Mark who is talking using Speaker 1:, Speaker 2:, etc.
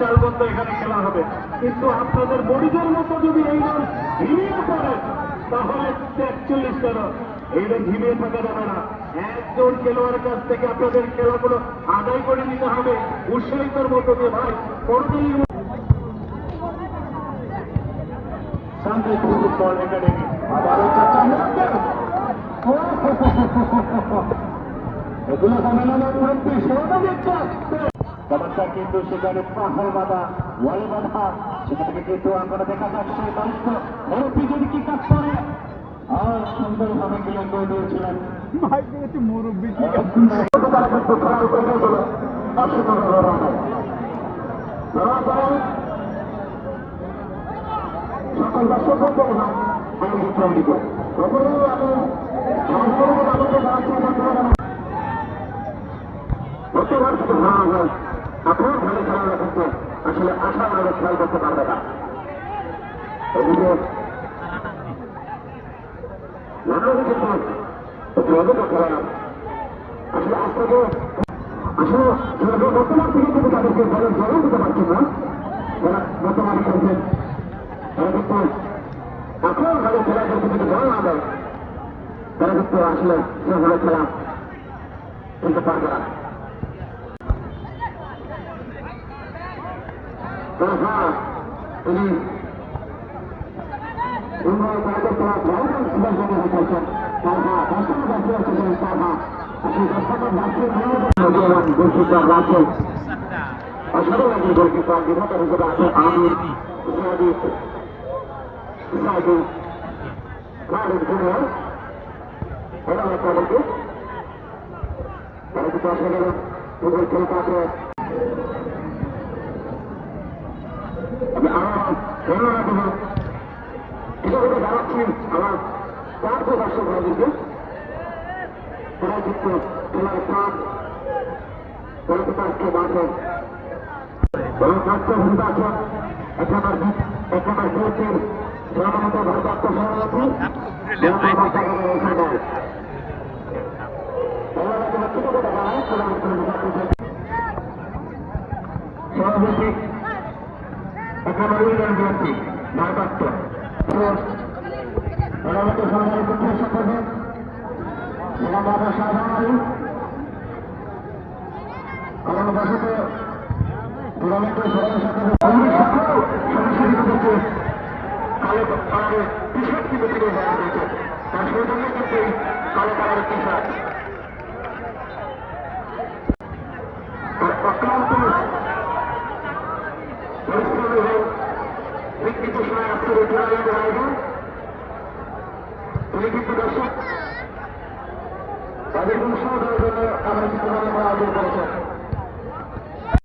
Speaker 1: পর্যন্ত এখানে খেলা হবে কিন্তু আপনাদের মরিজের মতো যদি এই দল ভিড়িয়ে পড়ে তাহলে একচল্লিশ কেন এই এইটা ঝিমিয়ে থাকা যাবে না একজন খেলোয়াড়ের কাছ থেকে আপনাদের খেলাগুলো আদায় করে নিতে হবে উৎসাহিতর মতো দিয়ে ভাই করবেই শান্তি ফুটবল একাডেমি আবারও চাচা এগুলো সম্মেলনের মধ্যে সর্বাধিক চমৎকার কিন্তু সেখানে পাহাড় বাঁধা ওয়াল বাঁধা সেখান থেকে কিন্তু আমরা দেখা যাচ্ছে মুরব্বী যদি কি কাজ করে আর সুন্দরভাবে গেলে করে দিয়েছিলেন
Speaker 2: মুরব্বী
Speaker 1: হয় সকল দর্শক বন্ধু প্রথমেই আমি হয় আপনার ভালো খেলা কিন্তু আসলে আশা আমাদের খেয়াল করতে পারবে না। এদিকে নানান কিন্তু একটু অভিজ্ঞ খেলা আসলে আজ থেকে আসলে বর্তমান থেকে কিন্তু তাদেরকে দলের জবাব দিতে পারছেন না। যারা বর্তমানে খেলছেন, তারা কিন্তু এখন ভালো খেলা করতে যদি জল না দেয়। তারা কিন্তু আসলে সেভাবে খেলা খেলতে পারবে না। হ্যাঁ তিনি উন্নয়ন তাদের তারা জলপান সুযোগ জন্য হয়েছেন তার হ্যাঁ দর্শক জাতীয় ছিলেন তার হ্যাঁ সেই দর্শকের জাতীয় গোলকিপার রাখেন অসাধারণ গোলকিপার বিভাগ হিসেবে আছে আমির সাদিক সাদিক খালিদ জুনিয়র এরা তাদেরকে তারা কিন্তু ফুটবল খেলতে আছে আমি আমার ধন্যবাদ দেবো কীভাবে জানাচ্ছি আমার চার দর্শক ভাইদেরকে তারা কিন্তু তারা কিন্তু আজকে মাঠে এবং স্বাস্থ্য ভূমিকা আছে এখানে এখানে ভারপ্রাপ্ত সভাপতি সভাপতি আমাদের বাবা সাধারণ কারণ বসত টুর্নামেন্টের সবার সাথে কালো কালারের টি শার্ট কিন্তু কালারের টি শার্ট আর অক্লান্ত পরিশ্রম এবং বিকৃত সময় আজকের এই টুর্নামেন্টের আয়োজন কিন্তু দর্শক, তাদের দেওয়ার জন্য আমরা কিন্তু আয়োজন করেছেন